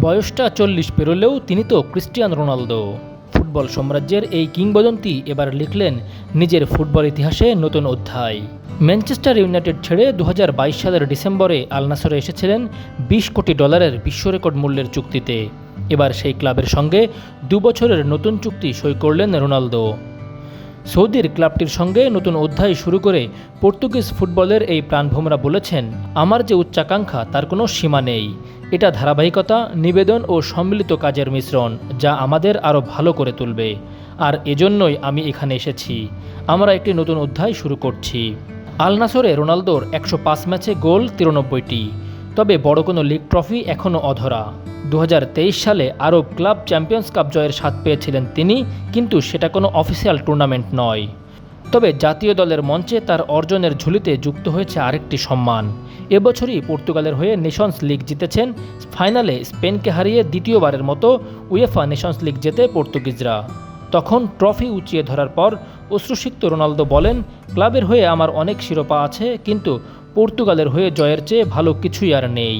বয়সটা চল্লিশ পেরোলেও তিনি তো ক্রিস্টিয়ান রোনালদো। ফুটবল সাম্রাজ্যের এই কিংবদন্তি এবার লিখলেন, নিজের ফুটবল ইতিহাসে নতুন অধ্যায়। ম্যানচেস্টার ইউনাইটেড ছেড়ে দু হাজার বাইশ সালের ডিসেম্বরে আলনাসরে এসেছিলেন বিশ কোটি ডলারের বিশ্ব রেকর্ড মূল্যের চুক্তিতে। এবার সেই ক্লাবের সঙ্গে দু বছরের নতুন চুক্তি সই করলেন রোনালদো। সৌদির ক্লাবটির সঙ্গে নতুন অধ্যায় শুরু করে পর্তুগিজ ফুটবলের এই প্রাণভোমরা বলেছেন, আমার যে উচ্চাকাঙ্ক্ষা, তার কোনো সীমা নেই। এটা ধারাবাহিকতা, নিবেদন ও সম্মিলিত কাজের মিশ্রণ, যা আমাদের আরও ভালো করে তুলবে। আর এজন্যই আমি এখানে এসেছি। আমরা একটি নতুন অধ্যায় শুরু করছি। আল নাসরে রোনালদোর একশো পাঁচ ম্যাচে গোল তিরানব্বইটি। তবে বড় কোনো লিগ ট্রফি এখনও অধরা। দু হাজার তেইশ সালে আরব ক্লাব চ্যাম্পিয়ন্স কাপ জয়ের স্বাদ পেয়েছিলেন তিনি, কিন্তু সেটা কোনো অফিসিয়াল টুর্নামেন্ট নয়। তবে জাতীয় দলের মঞ্চে তার অর্জনের ঝুলিতে যুক্ত হয়েছে আরেকটি সম্মান। এবছরই পর্তুগালের হয়ে নেশনস লিগ জিতেছেন। ফাইনালে স্পেনকে হারিয়ে দ্বিতীয়বারের মতো উয়েফা নেশনস লিগ জেতে পর্তুগিজরা। তখন ট্রফি উঁচিয়ে ধরার পর অশ্রুসিক্ত রোনালদো বলেন, ক্লাবের হয়ে আমার অনেক শিরোপা আছে, কিন্তু পর্তুগালের হয়ে জয়ের চেয়ে ভালো কিছুই আর নেই।